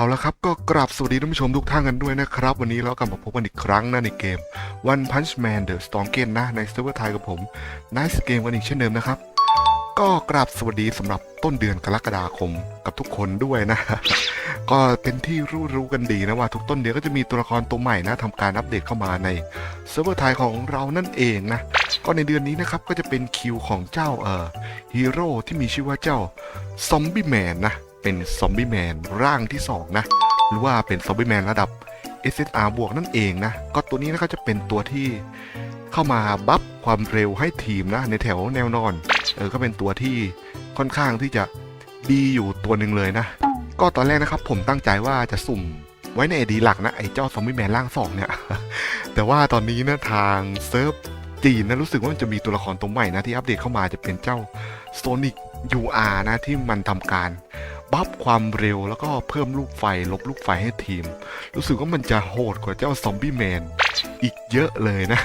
เอาละครับก็กราบสวัสดีท่านผู้ชมทุกท่านกันด้วยนะครับ วันนี้เรากลับมาพบกันอีกครั้งนะในเกม One Punch Man The Strongest นะในเซิร์ฟเวอร์ไทยกับผม Nice Game กันอีกเช่นเดิมนะครับ ก็กราบสวัสดีสำหรับต้นเดือนกรกฎาคมกับทุกคนด้วยนะ ก็เป็นที่รู้รู้ๆกันดีนะว่าทุกต้นเดือนก็จะมีตัวละครตัวใหม่นะทำการอัปเดตเข้ามาในเซิร์ฟเวอร์ไทยของเรานั่นเองนะก็ในเดือนนี้นะครับก็จะเป็นคิวของเจ้าเอ่อฮีโร่ที่มีชื่อว่าเจ้าซอมบี้แมนนะ เป็นซอมบี้แมนร่างที่2นะหรือว่าเป็นซอมบี้แมนระดับ SSR บวกนั่นเองนะ ก็ตัวนี้นะก็จะเป็นตัวที่เข้ามาบัฟความเร็วให้ทีมนะในแถวแนวนอน เออก็เป็นตัวที่ค่อนข้างที่จะดีอยู่ตัวหนึ่งเลยนะ ก็ตอนแรกนะครับผมตั้งใจว่าจะสุ่มไว้ในไอดีหลักนะ ไอ้เจ้าซอมบี้แมนร่างสองเนี่ย แต่ว่าตอนนี้นะทางเซิร์ฟจีนนะรู้สึกว่ามันจะมีตัวละครตัวใหม่นะที่อัปเดตเข้ามาจะเป็นเจ้า Sonic UR นะที่มันทำการ บัฟความเร็วแล้วก็เพิ่มลูกไฟลบลูกไฟให้ทีม รู้สึกว่ามันจะโหดกว่าเจ้าซอมบี้แมนอีกเยอะเลยนะ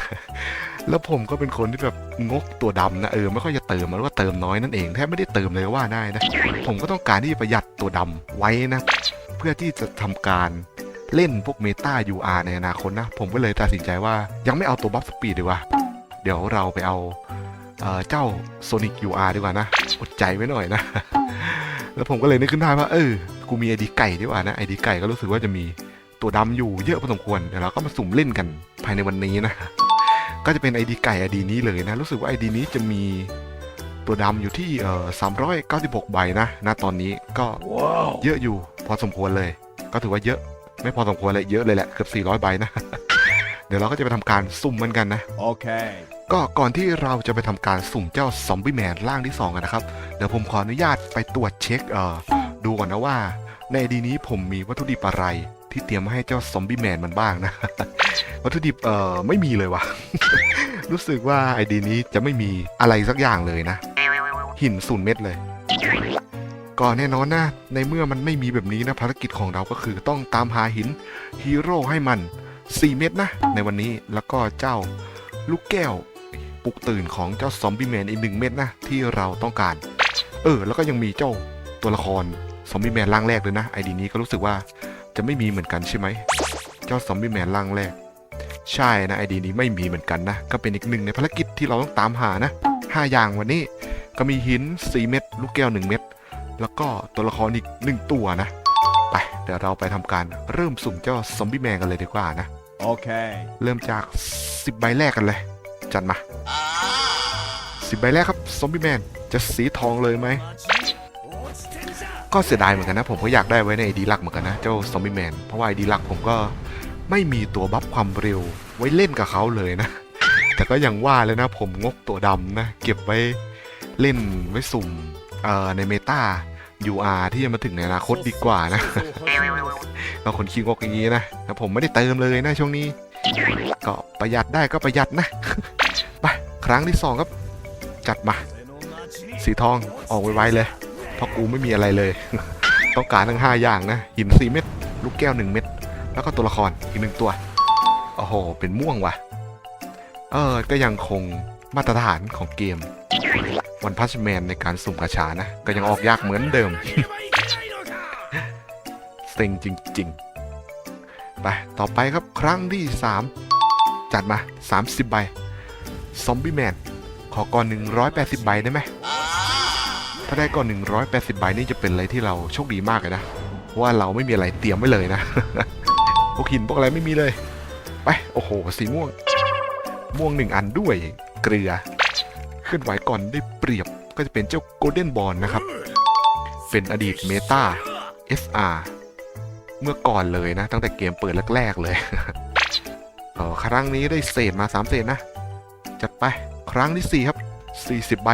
แล้วผมก็เป็นคนที่แบบงกตัวดำนะเออไม่ค่อยจะเติมมันก็เติมน้อยนั่นเองแทบไม่ได้เติมเลยว่าได้นะ ผมก็ต้องการที่จะประหยัดตัวดำไว้นะ เพื่อที่จะทำการเล่นพวกเมตา UR ในอนาคตนะ ผมก็เลยตัดสินใจว่ายังไม่เอาตัวบัฟสปีดดีกว่า เดี๋ยวเราไปเอาเอ่อเจ้า Sonic UR ดีกว่านะ อดใจไว้หน่อยนะ แล้วผมก็เลยนึกขึ้นได้ว่าเออกูมีไอดีไก่ดีกว่านะไอดีไก่ก็รู้สึกว่าจะมีตัวดำอยู่เยอะพอสมควรเดี๋ยวเราก็มาสุ่มเล่นกันภายในวันนี้นะก็จะเป็นไอดีไก่ไอดีนี้เลยนะรู้สึกว่าไอดีนี้จะมีตัวดำอยู่ที่เอ่อ396 ใบนะนะตอนนี้ก็เยอะอยู่พอสมควรเลย ก็ถือว่าเยอะไม่พอสมควรเลยเยอะเลยแหละเกือบ400 ใบนะ เดี๋ยวเราก็จะไปทำการสุ่มเหมือนกันนะ Okay. ก็ก่อนที่เราจะไปทำการสุ่มเจ้าซอมบี้แมนร่างที่ 2 กันนะครับ เดี๋ยวผมขออนุญาตไปตรวจเช็คเอ่อดูก่อนนะว่า ในดีนี้ผมมีวัตถุดิบอะไรที่เตรียมมาให้เจ้าซอมบี้แมนมันบ้างนะ วัตถุดิบเอ่อไม่มีเลยว่ะ รู้สึกว่าไอดีนี้จะไม่มีอะไรสักอย่างเลยนะ หินศูนย์เม็ดเลยก็แน่นอนนะ ในเมื่อมันไม่มีแบบนี้นะภารกิจของเราก็คือต้องตามหาหินฮีโร่ให้มัน 4 เม็ดนะ ในวันนี้แล้วก็เจ้าลูกแก้ว ปลุกตื่นของเจ้าซอมบี้แมนอีกหนึ่งเม็ดนะที่เราต้องการ เออ แล้วก็ยังมีเจ้าตัวละครซอมบี้แมนร่างแรกเลยนะไอดีนี้ก็รู้สึกว่าจะไม่มีเหมือนกันใช่ไหมเจ้าซอมบี้แมนร่างแรก ใช่นะไอดีนี้ไม่มีเหมือนกันนะ ก็เป็นอีกหนึ่งในภารกิจที่เราต้องตามหานะห้าอย่างวันนี้ก็มีหิน 4 เม็ดลูกแก้ว 1 เม็ดแล้วก็ตัวละครอีก 1 ตัวนะ ไปเดี๋ยวเราไปทำการเริ่มสุ่มเจ้าซอมบี้แมนกันเลยดีกว่านะ Okay. เริ่มจาก 10 ใบแรกกันเลย จัดมา10ใบแรกครับซอมบี้แมนจะสีทองเลยไหมก็เสียดายเหมือนกันนะ ผมก็อยากได้ไว้ในไอดีหลักเหมือนกันนะ เจ้าซอมบี้แมนเพราะว่าไอดีหลักผมก็ไม่มีตัวบัฟความเร็วไว้เล่นกับเขาเลยนะ แต่ก็ยังว่าเลยนะ ผมงกตัวดำนะ เก็บไว้เล่นไว้สุ่มเอ่อในเมตา UR ที่จะมาถึงในอนาคตดีกว่านะก็คนขี้งกอย่างนี้นะแต่ผมไม่ได้เติมเลยนะช่วงนี้ ก็ประหยัดได้ก็ประหยัดนะ ครั้งที่สองครับ จัดมา สีทองออกไวๆเลย เพราะกูไม่มีอะไรเลย ต้องการทั้ง 5 อย่างนะ หิน 4 เม็ดลูกแก้ว 1 เม็ดแล้วก็ตัวละครอีกหนึ่งตัว โอ้โห เป็นม่วงว่ะ เออ ก็ยังคงมาตรฐานของเกมวันพัชแมนในการสุ่มกระชานะ ก็ยังออกยากเหมือนเดิมเซ็งจริง ๆ ไป ต่อไปครับครั้งที่ 3 จัดมา 30 ใบ ซอมบี้แมนขอก่อน 180 ใบได้ไหมถ้าได้ก่อน 180 ใบนี่จะเป็นอะไรที่เราโชคดีมากเลยนะว่าเราไม่มีอะไรเตรียมไว้เลยนะพวกหินพวกอะไรไม่มีเลย ไป โอ้โห สีม่วง ม่วงหนึ่งอันด้วย เกลือ เคลื่อนไหวก่อนได้เปรียบก็จะเป็นเจ้าโกลเด้นบอลนะครับ เป็นอดีตเมตา SR เมื่อก่อนเลยนะ ตั้งแต่เกมเปิดแรกๆเลยเออครั้งนี้ได้เศษมา 3 เศษนะ จัดไป ครั้งที่ 4 ครับ 40 ใบ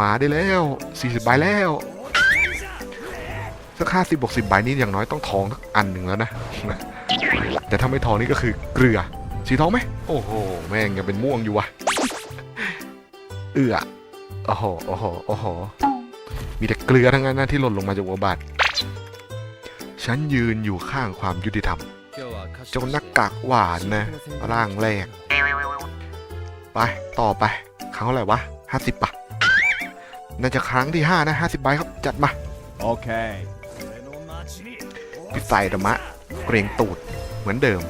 มาได้แล้ว 40 ใบแล้วสักห้าสิบกสิบใบนี้อย่างน้อยต้องทองสักอันหนึ่งแล้วนะ แต่ถ้าไม่ทองนี่ก็คือเกลือ สีทองไหม โอ้โห แม่งยังเป็นม่วงอยู่วะเอือโอ้โหโอ้โหโอ้โหมีแต่เกลือทั้งนั้นนะที่หล่นลงมาจากหัวบาทฉันยืนอยู่ข้างความยุติธรรม เจ้าหนักกากหวานนะ ร่างแรก ไปต่อไปครั้งเท่าไหร่วะห้าสิบปะน่าจะครั้งที่ห้านะห้าสิบใบครับจัดมา Okay. พิไซดามะเกรงตูดเหมือนเดิม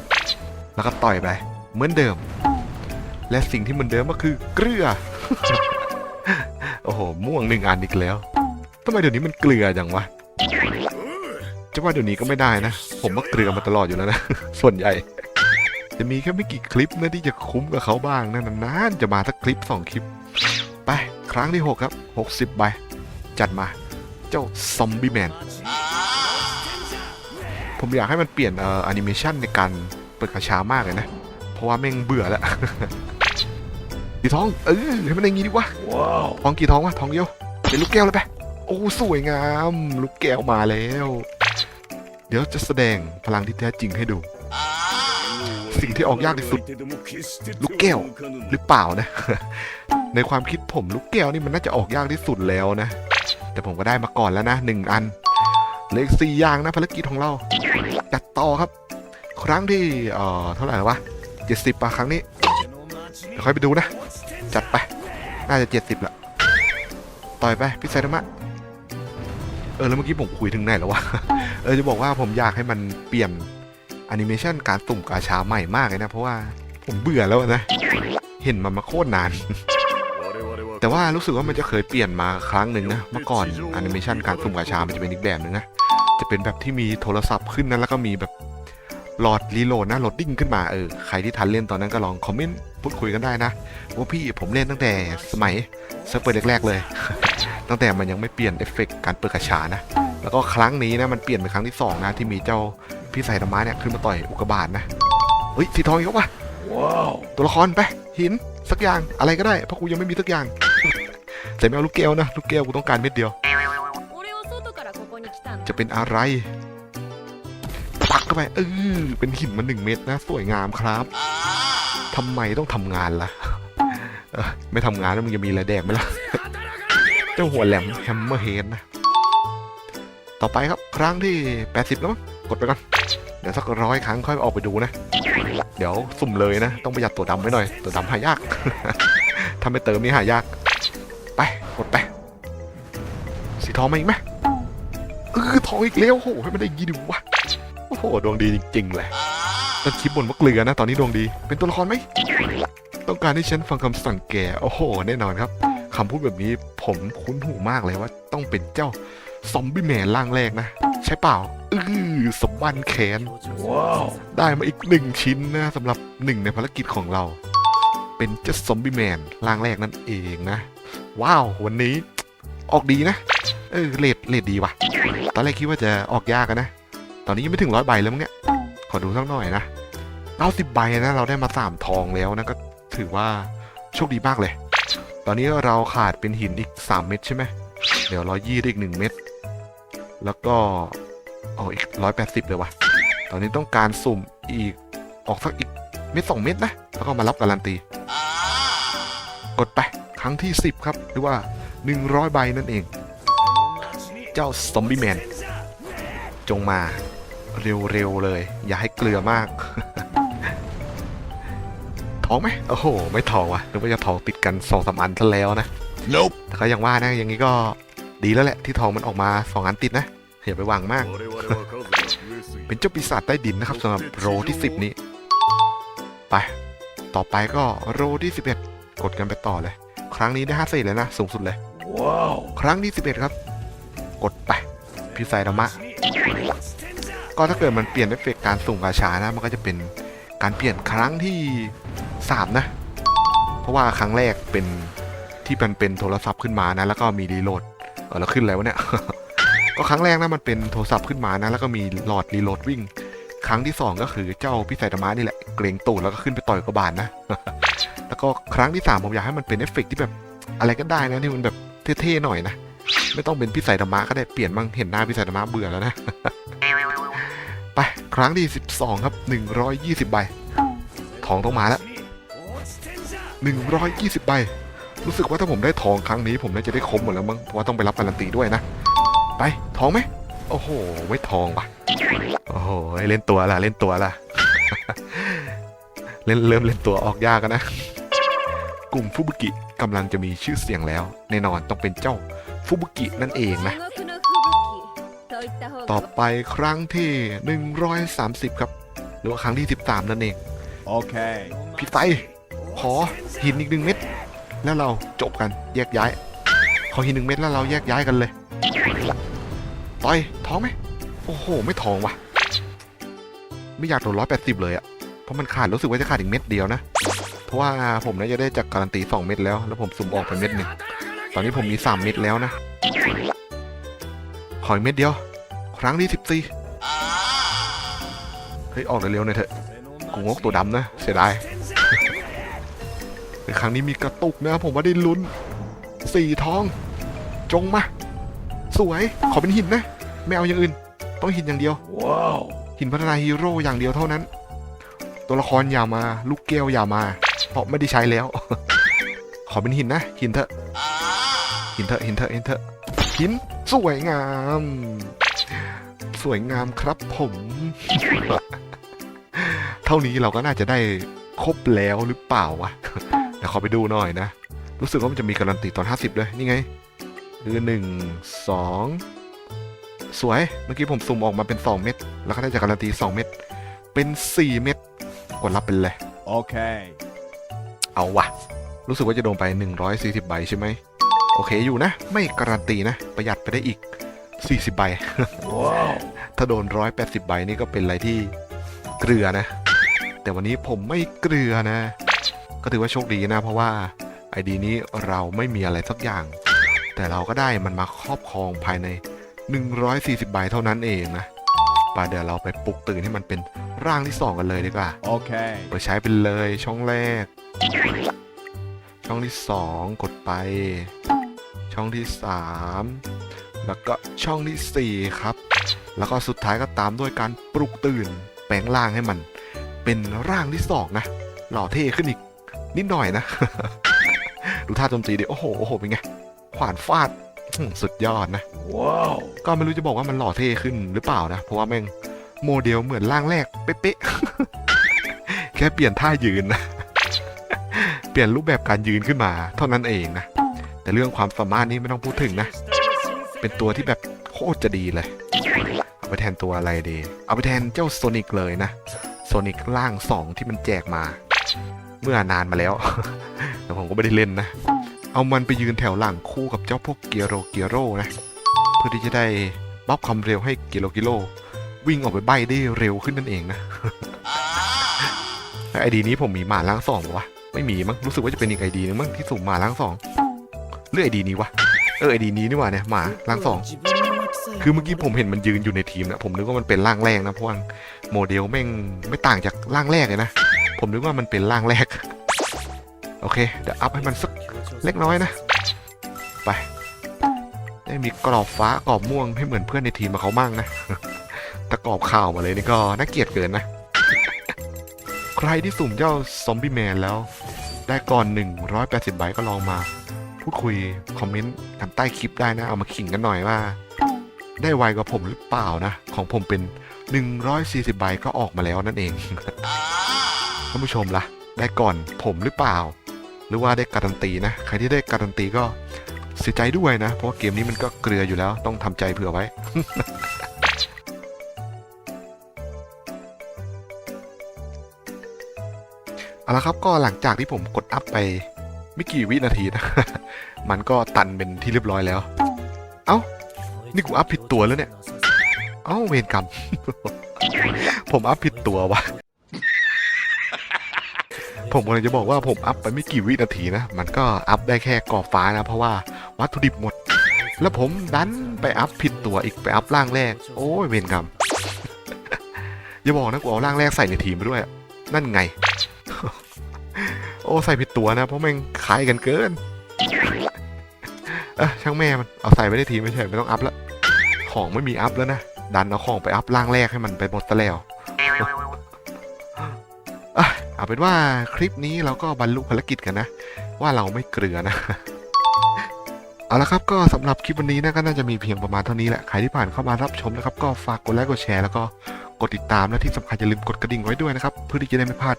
แล้วก็ต่อยไปเหมือนเดิม และสิ่งที่เหมือนเดิมก็คือเกลือ โอ้โหม่วงหนึ่งอันอีกแล้วทำไมเดี๋ยวนี้มันเกลือจังวะจะว่าเดี๋ยวนี้ก็ไม่ได้นะ ผมก็เกลือมาตลอดอยู่แล้วนะ ส่วนใหญ่ จะมีแค่ไม่กี่คลิปนะที่จะคุ้มกับเขาบ้างนะนานๆจะมาสักคลิปสองคลิป ไปครั้งที่หกครับหกสิบใบจัดมาเจ้าซอมบี้แมนผมอยากให้มันเปลี่ยนเอ่อแอนิเมชันในการเปิดกระชามากเลยนะ เพราะว่าแม่งเบื่อแล้วกีทองเออให้มันอย่างงี้ดิวะทองกี่ทองวะทองเดียวเป็นลูกแก้วเลยไปโอ้สวยงาม ลูกแก้วมาแล้ว เดี๋ยวจะแสดงพลังที่แท้จริงให้ดู สิ่งที่ออกยากที่สุด ลูกแก้วหรือเปล่านะ ในความคิดผมลูกแก้วนี่มันน่าจะออกยากที่สุดแล้วนะ แต่ผมก็ได้มาก่อนแล้วนะหนึ่งอันเหลืออีกสี่อย่างนะภารกิจของเราจัดต่อครับ ครั้งที่เอ่อเท่าไหร่แล้ววะเจ็ดสิบป่ะครั้งนี้เดี๋ยวค่อยไปดูนะ จัดไป น่าจะเจ็ดสิบละต่อยไปพิเศษมะเออแล้วเมื่อกี้ผมคุยถึงไหนแล้ววะเออจะบอกว่าผมอยากให้มันเปลี่ยน แอนิเมชันการตุ่มกาชาใหม่มากเลยนะ เพราะว่าผมเบื่อแล้วนะ เห็นมันมาโคตรนาน แต่ว่ารู้สึกว่ามันจะเคยเปลี่ยนมาครั้งหนึ่งนะ เมื่อก่อนแอนิเมชันการสุ่มกาชา มันจะเป็นอีกแบบหนึ่งนะ จะเป็นแบบที่มีโทรศัพท์ขึ้นนะแล้วก็มีแบบหลอดรีโหลดนะโหลดดิ้งขึ้นมาเออใครที่ทันเล่นตอนนั้นก็ลองคอมเมนต์พูดคุยกันได้นะ ว่าพี่ผมเล่นตั้งแต่สมัยเซิร์ฟเวอร์แรกๆเลย ตั้งแต่มันยังไม่เปลี่ยนเอฟเฟกต์การเปิดกระชานะ แล้วก็ครั้งนี้นะมันเปลี่ยนเป็นครั้งที่สองนะที่มีเจ้า พี่ใส่ธรไม้เนี่ยขึ้นมาต่อยอุกบาทนะเฮ้ยสีทองอีกแล้ววะตัวละครไปหินสักอย่างอะไรก็ได้เพราะกูยังไม่มีสักอย่างใส่ไม่เอาลูกแก้วนะลูกแก้วกูต้องการเม็ดเดียว จะเป็นอะไรปักเข้าไปเออเป็นหินมาหนึ่งเม็ดนะ สวยงามครับ ทำไมต้องทำงานล่ะไม่ทำงานแล้วมึงจะมีอะไรแดกไหมล่ะเจ้าหัวแหลมแฮมเมอร์เฮนนะ ต่อไปครับครั้งที่ 80 แล้วมั้งกดไปก่อน เดี๋ยวสักร้อยครั้งค่อยออกไปดูนะ เดี๋ยวสุ่มเลยนะ ต้องประหยัดตัวดำไว้หน่อย ตัวดำหายาก ถ้าไม่เติมนี่หายาก ไปกดไป สีทองมาอีกไหมเออทองอีกแล้วโอ้โหให้มันได้ยินดิวะโอ้โหดวงดีจริงๆเลยต้นคลิปบนว่าเกลือนะ ตอนนี้ดวงดี เป็นตัวละครไหม ต้องการให้ฉันฟังคำสั่งแก โอ้โห แน่นอนครับคำพูดแบบนี้ผมคุ้นหูมากเลยว่า ต้องเป็นเจ้า ซอมบี้แมนร่างแรกนะ ใช่เปล่าเออสมบันแขนได้มาอีกหนึ่งชิ้นนะสำหรับหนึ่งในภารกิจของเรา เป็นเจ้าซอมบี้แมนร่างแรกนั่นเองนะ ว้าว วันนี้ออกดีนะ เออเลดเลดดีว่ะ ตอนแรกคิดว่าจะออกยากอะนะ ตอนนี้ยังไม่ถึงร้อยใบเลยมั้งเนี่ยขอดูสักหน่อยนะเก้าสิบใบนะเราได้มาสามทองแล้วนะก็ถือว่าโชคดีมากเลย ตอนนี้เราขาดเป็นหินอีกสามเม็ดใช่ไหมเดี๋ยวร้อยยี่ได้อีกหนึ่งเม็ด แล้วก็เอาอีกร้อยแปดสิบเลยว่ะตอนนี้ต้องการสุ่มอีกออกสักอีกเม็ดสองเม็ดนะ แล้วก็มารับการันตี กดไปครั้งที่สิบครับ หรือว่าหนึ่งร้อยใบนั่นเอง เจ้าซอมบี้แมน จงมาเร็วๆเลย อย่าให้เกลือมาก ท้องไหมโอ้โห ไม่ท้องว่ะนึกว่าจะท้องติดกันสองสามอันซะแล้วนะ Nope แต่ก็ยังว่านะ อย่างนี้ก็ ดีแล้วแหละที่ทองมันออกมาสองอันติดนะอย่าไปหวังมาก เป็นเจ้าปีศาจใต้ดินนะครับสำหรับโรที่ 10 นี้ ไป ต่อไปก็โรที่ 11 กดกันไปต่อเลย ครั้งนี้ได้5เศษเลยนะ สูงสุดเลย Wow ครั้งที่ 11 ครับ กดไปพิไซดามะ ก็ถ้าเกิดมันเปลี่ยนเอฟเฟกต์การสุ่มกาชานะ มันก็จะเป็นการเปลี่ยนครั้งที่ 3 นะ เพราะว่าครั้งแรกเป็นที่มันเป็นโทรศัพท์ขึ้นมานะ แล้วก็มีรีโหลด เออแล้วขึ้นอะไรวะเนี่ย ก็ครั้งแรกนะมันเป็นโทรศัพท์ขึ้นมานะ แล้วก็มีหลอดรีโหลดวิ่ง ครั้งที่ 2 ก็คือเจ้าพิไซดามะนี่แหละ เกรงตูดแล้วก็ขึ้นไปต่อยกระบาลนะ แล้วก็ครั้งที่ 3 ผมอยากให้มันเป็นเอฟเฟกต์ที่แบบอะไรก็ได้นะที่มันแบบเท่ๆหน่อยนะ ไม่ต้องเป็นพิสัยธรรมะก็ได้เปลี่ยนบ้างเห็นหน้าพิสัยธรรมะเบื่อแล้วนะไปครั้งที่ 12 ครับ 120 ใบ ทองต้องมาแล้ว 120 ใบ รู้สึกว่าถ้าผมได้ทองครั้งนี้ ผมน่าจะได้คมหมดแล้วมั้งเพราะว่าต้องไปรับการันตีด้วยนะ ไปทองไหมโอ้โห ไม่ทองปะโอ้โหเล่นตัวล่ะเล่นตัวล่ะ เล่นเริ่มเล่นตัวออกยากนนะ กลุ่มฟุบุกิกำลังจะมีชื่อเสียงแล้ว แน่นอนต้องเป็นเจ้าฟุบุกินั่นเองนะ ต่อไปครั้งที่ 130 ครับ หรือว่าครั้งที่ 13 นั่นเอง โอเค พี่ไตขอหินอีกหนึ่งเม็ด แล้วเราจบกันแยกย้ายขอหินหนึ่งเม็ดแล้วเราแยกย้ายกันเลยต่อยท้องไหมโอ้โห ไม่ท้องว่ะ ไม่อยากโดนร้อยแปดสิบเลยอะเพราะมันขาดรู้สึกว่าจะขาดอีกเม็ดเดียวนะ เพราะว่าผมน่าจะได้จากการันตีสองเม็ดแล้ว แล้วผมสุ่มออกไปเม็ดหนึ่งตอนนี้ผมมีสามเม็ดแล้วนะขออีกเม็ดเดียว ครั้งที่สิบสี่เฮ้ยออกเร็วๆหน่อยเถอะกูงกตัวดำนะ เสียดาย ในครั้งนี้มีกระตุกนะผมว่าได้ลุ้นสี่ทอง จงมา สวยขอเป็นหินนะ ไม่เอาอย่างอื่น ต้องหินอย่างเดียว Whoa. หินพัฒนาฮีโร่อย่างเดียวเท่านั้น ตัวละครอย่ามา ลูกแก้วอย่ามา เพราะไม่ได้ใช้แล้ว ขอเป็นหินนะ หินเถอะ หินเถอะหินเถอะหินเถอะหินสวยงาม สวยงามครับผมเท่านี้เราก็น่าจะได้ครบแล้วหรือเปล่าวะเดี๋ยว ขอไปดูหน่อยนะ รู้สึกว่ามันจะมีการันตีตอน 50ด้วยนี่ไง คือหนึ่งสองสวย เมื่อกี้ผมสุ่มออกมาเป็น 2 เม็ด แล้วก็ได้จากการันตี 2 เม็ด เป็น 4 เม็ด กดรับเป็นเลย Okay. เอาวะ รู้สึกว่าจะโดนไป 140 ใบใช่ไหม โอเคอยู่นะ ไม่การันตีนะ ประหยัดไปได้อีก 40 ใบ Whoa. ถ้าโดน 180 ใบนี่ก็เป็นอะไรที่เกลือนะ แต่วันนี้ผมไม่เกลือนะ ก็ถือว่าโชคดีนะ เพราะว่าไอดีนี้เราไม่มีอะไรสักอย่าง แต่เราก็ได้มันมาครอบครองภายใน 140 ใบเท่านั้นเองนะไป่าเดี๋ยวเราไปปลุกตื่นให้มันเป็นร่างที่ 2 กันเลยดีกว่า Okay. เปิดใช้ไปเลยช่องแรก ช่องที่ 2 กดไป ช่องที่ 3 แล้วก็ช่องทีสี่ 4 ครับ แล้วก็สุดท้ายก็ตามด้วยการปลุกตื่น แปลงร่างให้มัน เป็นร่างที่ 2 นะ หล่อเท่ขึ้นอีก นิดหน่อยนะ ดูท่าโจมตีดิ โอ้โห โอ้โห เป็นไง ขวานฟาดอื้อสุดยอดนะ Whoa. ก็ไม่รู้จะบอกว่ามันหล่อเท่ขึ้นหรือเปล่านะ เพราะว่าแม่งโมเดลเหมือนร่างแรก เป๊ะๆ แค่เปลี่ยนท่ายืนนะ เปลี่ยนรูปแบบการยืนขึ้นมา เท่านั้นเองนะ แต่เรื่องความสามารถนี่ไม่ต้องพูดถึงนะ เป็นตัวที่แบบโคตรจะดีเลย เอาไปแทนตัวอะไรดี เอาไปแทนเจ้าโซนิกเลยนะ โซนิกร่างสองที่มันแจกมา เมื่อนานมาแล้ว แต่ผมก็ไม่ได้เล่นนะ เอามันไปยืนแถวหลังคู่กับเจ้าพวกเกียโรเกียโรนะ เพื่อที่จะได้บัฟความเร็วให้กิโลกิโล วิ่งออกไปใบได้เร็วขึ้นนั่นเองนะไอดีนี้ผมมีหมาล้างสองวะไม่มีมั้งรู้สึกว่าจะเป็นอีกไอดีนึงมั้งที่สุ่มหมาล้างสองเลือกไอดีนี้วะเออไอดีนี้นี่หว่าเนี่ยหมาล้างสองคือเมื่อกี้ผมเห็นมันยืนอยู่ในทีมนะผมนึกว่ามันเป็นร่างแรกนะเพราะว่าโมเดลแม่งไม่ต่างจากร่างแรกเลยนะ ผมนึกว่ามันเป็นร่างแรก โอเค เดี๋ยวอัพให้มันสักเล็กน้อยนะ ไป ได้มีกรอบฟ้ากรอบม่วงให้เหมือนเพื่อนในทีมมาเขามั่งนะต่กรอบข่าวมาเลยนี่ก็น่าเกลียดเกินนะ ใครที่สุ่มเจ้าซอมบี้แมนแล้ว ได้ก่อน 180ใบก็ลองมา พูดคุย คอมเมนต์กันใต้คลิปได้นะ เอามาขิงกันหน่อยว่า ได้ไวกว่าผมหรือเปล่านะ ของผมเป็น 140ใบก็ออกมาแล้วนั่นเอง ท่านผู้ชมล่ะ ได้ก่อนผมหรือเปล่า หรือว่าได้การันตีนะ ใครที่ได้การันตีก็เสียใจด้วยนะ เพราะเกมนี้มันก็เกลืออยู่แล้ว ต้องทำใจเผื่อไว้เอาละครับก็หลังจากที่ผมกดอัพไปไม่กี่วินาทีนะ มันก็ตันเป็นที่เรียบร้อยแล้ว เอ้า นี่กูอัพผิดตัวแล้วเนี่ย เอ้าเวรกรรม ผมอัพผิดตัววะ ผมกำลังจะบอกว่าผมอัพไปไม่กี่วินาทีนะ มันก็อัพได้แค่กรอบฟ้านะ เพราะว่าวัตถุดิบหมด แล้วผมดันไปอัพผิดตัวอีกไปอัพร่างแรก โอ้ยเวรกรรมอย่าบอกนะกูเอาร่างแรกใส่ในทีมไปด้วย นั่นไง โอ้ใส่ผิดตัวนะ เพราะแม่งคล้ายกันเกินเออช่างแม่มันเอาใส่ไว้ในทีมไม่ใช่ไม่ต้องอัพแล้วของไม่มีอัพแล้วนะดันเอาของไปอัพร่างแรกให้มันไปหมดซะแล้ว เอาเป็นว่าคลิปนี้เราก็บรรลุภารกิจกันนะ ว่าเราไม่เกลือนะเอาละครับก็สำหรับคลิปวันนี้นะก็น่าจะมีเพียงประมาณเท่านี้แหละใครที่ผ่านเข้ามารับชมนะครับ ก็ฝากกดไลค์กดแชร์แล้วก็กดติดตามและที่สำคัญอย่าลืมกดกระดิ่งไว้ด้วยนะครับ เพื่อที่จะได้ไม่พลาด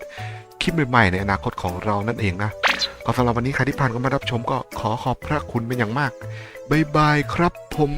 คลิปใหม่ๆในอนาคตของเรานั่นเองนะก็สำหรับวันนี้ใครที่ผ่านเข้ามารับชมก็ขอขอบพระคุณเป็นอย่างมากบายบายครับผม